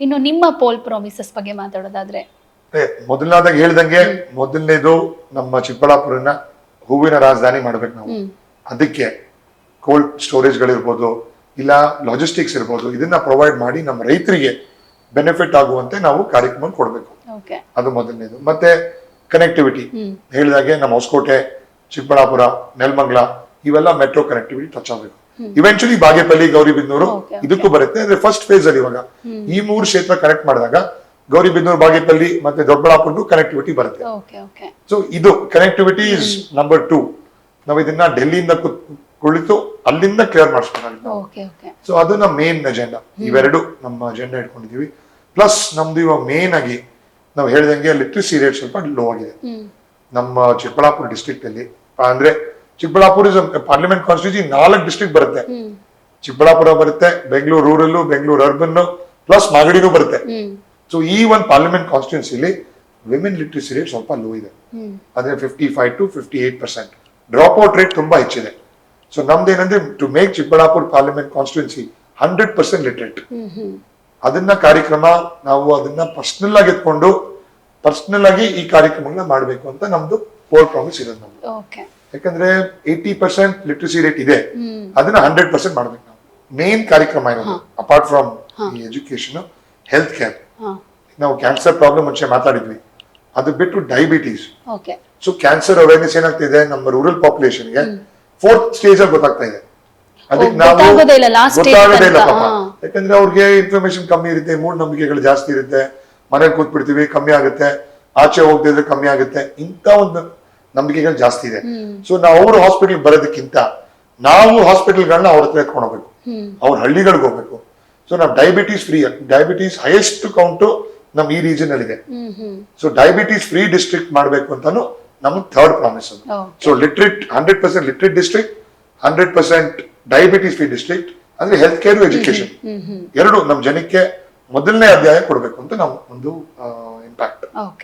ಇನ್ನು ನಿಮ್ಮ pole promises ಬಗ್ಗೆ ಮಾತಾಡೋದಾದ್ರೆ? ಏ, ಹೇಳಿದಂಗೆ ಮೊದಲನೇದು ನಮ್ಮ ಚಿಕ್ಕಬಳ್ಳಾಪುರನ ಹೂವಿನ ರಾಜಧಾನಿ ಮಾಡ್ಬೇಕು ನಾವು. ಅದಕ್ಕೆ ಕೋಲ್ಡ್ ಸ್ಟೋರೇಜ್ ಗಳಿರ್ಬೋದು ಇಲ್ಲ ಲಾಜಿಸ್ಟಿಕ್ಸ್ ಇರ್ಬೋದು ಇದನ್ನ ಪ್ರೊವೈಡ್ ಮಾಡಿ ನಮ್ಮ ರೈತರಿಗೆ ಬೆನಿಫಿಟ್ ಆಗುವಂತೆ ನಾವು ಕಾರ್ಯಕ್ರಮ ಕೊಡಬೇಕು. ಅದು ಮೊದಲನೇದು. ಮತ್ತೆ ಕನೆಕ್ಟಿವಿಟಿ ಹೇಳಿದಾಗೆ ನಮ್ಮ ಹೊಸಕೋಟೆ ಚಿಕ್ಕಬಳ್ಳಾಪುರ ನೆಲಮಂಗ್ಲ ಇವೆಲ್ಲ ಮೆಟ್ರೋ ಕನೆಕ್ಟಿವಿಟಿ ಟಚ್ ಆಗಬೇಕು. ಇವೆಂಚುಲಿ ಬಾಗೇಪಲ್ಲಿ ಗೌರಿಬಿದ್ನೂರು ಇದಕ್ಕೂ ಬರುತ್ತೆ. ಅಂದ್ರೆ ಫಸ್ಟ್ ಫೇಸ್ ಅಲ್ಲಿ ಇವಾಗ. ಈ ಮೂರು ಕ್ಷೇತ್ರ ಕನೆಕ್ಟ್ ಮಾಡಿದಾಗ ಗೌರಿಬಿದ್ನೂರು ಬಾಗೇಪಲ್ಲಿ ಮತ್ತೆ ದೊಡ್ಡಬಳ್ಳಾಪುರ ಕನೆಕ್ಟಿವಿಟಿ ಬರುತ್ತೆ. ಸೊ ಇದು ಕನೆಕ್ಟಿವಿಟಿ ಇಸ್ ನಂಬರ್ ಟೂ ನಾವು ಇದನ್ನ ಡೆಲ್ಲಿಯಿಂದ ಕುಳಿತು ಅಲ್ಲಿಂದ ಕ್ಲಿಯರ್ ಮಾಡಿಸ್ಕೊಂಡು ಸೊ ಅದು ನಮ್ಮ ಮೇನ್ ಅಜೆಂಡಾ ಇವೆರಡು ನಮ್ಮ ಅಜೆಂಡಾ ಇಟ್ಕೊಂಡಿದೀವಿ. ಪ್ಲಸ್ ನಮ್ದು ಇವಾಗ ಮೇನ್ ಆಗಿ ನಾವು ಹೇಳ್ದಂಗೆ ಲಿಟ್ರಸಿ ರೇಟ್ ಸ್ವಲ್ಪ ಲೋ ಆಗಿದೆ. ನಮ್ಮ ಚಿಕ್ಕಬಳ್ಳಾಪುರ ಡಿಸ್ಟ್ರಿಕ್ಟ್ ಅಲ್ಲಿ. ಅಂದ್ರೆ ಚಿಕ್ಕಬಳ್ಳಾಪುರ ಇಸ್ ಪಾರ್ಲಿಮೆಂಟ್ ಕಾನ್ಸ್ಟಿಟ್ಯೂನ್ಸಿ ನಾಲ್ಕು ಡಿಸ್ಟ್ರಿಕ್ಟ್ ಬರುತ್ತೆ. ಚಿಕ್ಕಬಳ್ಳಾಪುರ ಬರುತ್ತೆ Bengaluru rural Bengaluru urban plus ಮಾಗಡಿನೂ ಬರುತ್ತೆ. ಸೊ ಈ ಒಂದು ಪಾರ್ಲಿಮೆಂಟ್ ಕಾನ್ಸ್ಟಿಟ್ಯೂನ್ಸಿಲಿ ವಿಮೆನ್ ಲಿಟ್ರಸಿ ರೇಟ್ ಸ್ವಲ್ಪ ಲೋ ಇದೆ. ಅಂದ್ರೆ fifty five to fifty eight percent drop out rate ತುಂಬಾ ಹೆಚ್ಚಿದೆ. So ನಮ್ದೇನಂದ್ರೆ to make Chikkaballapur parliament constituency hundred percent literate ಅದನ್ನ ಕಾರ್ಯಕ್ರಮ ನಾವು ಅದನ್ನ ಪರ್ಸನಲ್ ಆಗಿ ಎತ್ಕೊಂಡು ಪರ್ಸನಲ್ ಆಗಿ ಈ ಕಾರ್ಯಕ್ರಮಗಳನ್ನ ಮಾಡಬೇಕು ಅಂತ ನಮ್ದು ಕೋರ್ ಪ್ರಾಮಿಸ್ ಇರೋದು ನಮ್ದು. ಓಕೆ ಯಾಕಂದ್ರೆ ಏಯ್ಟಿ ಪರ್ಸೆಂಟ್ ಲಿಟ್ರಸಿ ರೇಟ್ ಇದೆ. ಅದನ್ನ ಹಂಡ್ರೆಡ್ ಪರ್ಸೆಂಟ್ ಮಾಡ್ಬೇಕು ನಾವು. ಮೇನ್ ಕಾರ್ಯಕ್ರಮ ಇರೋದು ಅಪಾರ್ಟ್ ಫ್ರಮ್ ಈ ಎಜುಕೇಶನ್ ಹೆಲ್ತ್ ಕೇರ್ ನಾವು ಕ್ಯಾನ್ಸರ್ ಪ್ರಾಬ್ಲಮ್ ಮುಂಚೆ ಮಾತಾಡಿದ್ವಿ. ಅದು ಬಿಟ್ಟು ಡಯಾಬಿಟೀಸ್ ಸೊ ಕ್ಯಾನ್ಸರ್ ಅವೇರ್ನೆಸ್ ಏನಾಗ್ತಿದೆ? ನಮ್ಮ ರೂರಲ್ ಪಾಪ್ಯುಲೇಷನ್ಗೆ ಫೋರ್ತ್ ಸ್ಟೇಜ್ ಅಲ್ಲಿ ಗೊತ್ತಾಗ್ತಾ ಇದೆ. ಅದಕ್ಕೆ ನಾವು ಗೊತ್ತಾಗೋದೇ ಇಲ್ಲ, ಪಾಪ. ಯಾಕಂದ್ರೆ ಅವ್ರಿಗೆ ಇನ್ಫಾರ್ಮೇಶನ್ ಕಮ್ಮಿ ಇರುತ್ತೆ ಮೂಢನಂಬಿಕೆಗಳು ಜಾಸ್ತಿ ಇರುತ್ತೆ ಮನೇಲಿ ಕೂತ್ಬಿಡ್ತೀವಿ ಕಮ್ಮಿ ಆಗುತ್ತೆ ಆಚೆ ಹೋಗ್ತಿದ್ರೆ ಕಮ್ಮಿ ಆಗುತ್ತೆ ಇಂಥ ಒಂದು ನಂಬಿಕೆಗಳು ಜಾಸ್ತಿ ಇದೆ. ಸೊ ನಾವು ಅವರು ಹಾಸ್ಪಿಟಲ್ ಬರೋದಕ್ಕಿಂತ ನಾವು ಹಾಸ್ಪಿಟಲ್ಗಳನ್ನ ಅವ್ರ ಹತ್ರ ಎತ್ಕೊಂಡು ಹೋಗ್ಬೇಕು ಅವ್ರ ಹಳ್ಳಿಗಳಿಗೆ ಹೋಗ್ಬೇಕು. ಸೊ ನಾವು diabetes free diabetes highest count ನಮ್ ಈ ರೀಜನ್ ಅಲ್ಲಿ ಇದೆ ಸೊ ಡಯಾಬಿಟೀಸ್ ಫ್ರೀ ಡಿಸ್ಟ್ರಿಕ್ಟ್ ಮಾಡಬೇಕು ಅಂತಾನು ನಮ್ third promise so literate hundred percent literate district hundred percent diabetes free district ಅಂದ್ರೆ ಹೆಲ್ತ್ ಕೇರ್ ಎಜುಕೇಶನ್ ಎರಡು ನಮ್ ಜನಕ್ಕೆ ಮೊದಲನೇ ಅಧ್ಯಾಯ ಕೊಡಬೇಕು ಅಂತ ನಾವು ಒಂದು ಇಂಪ್ಯಾಕ್ಟ್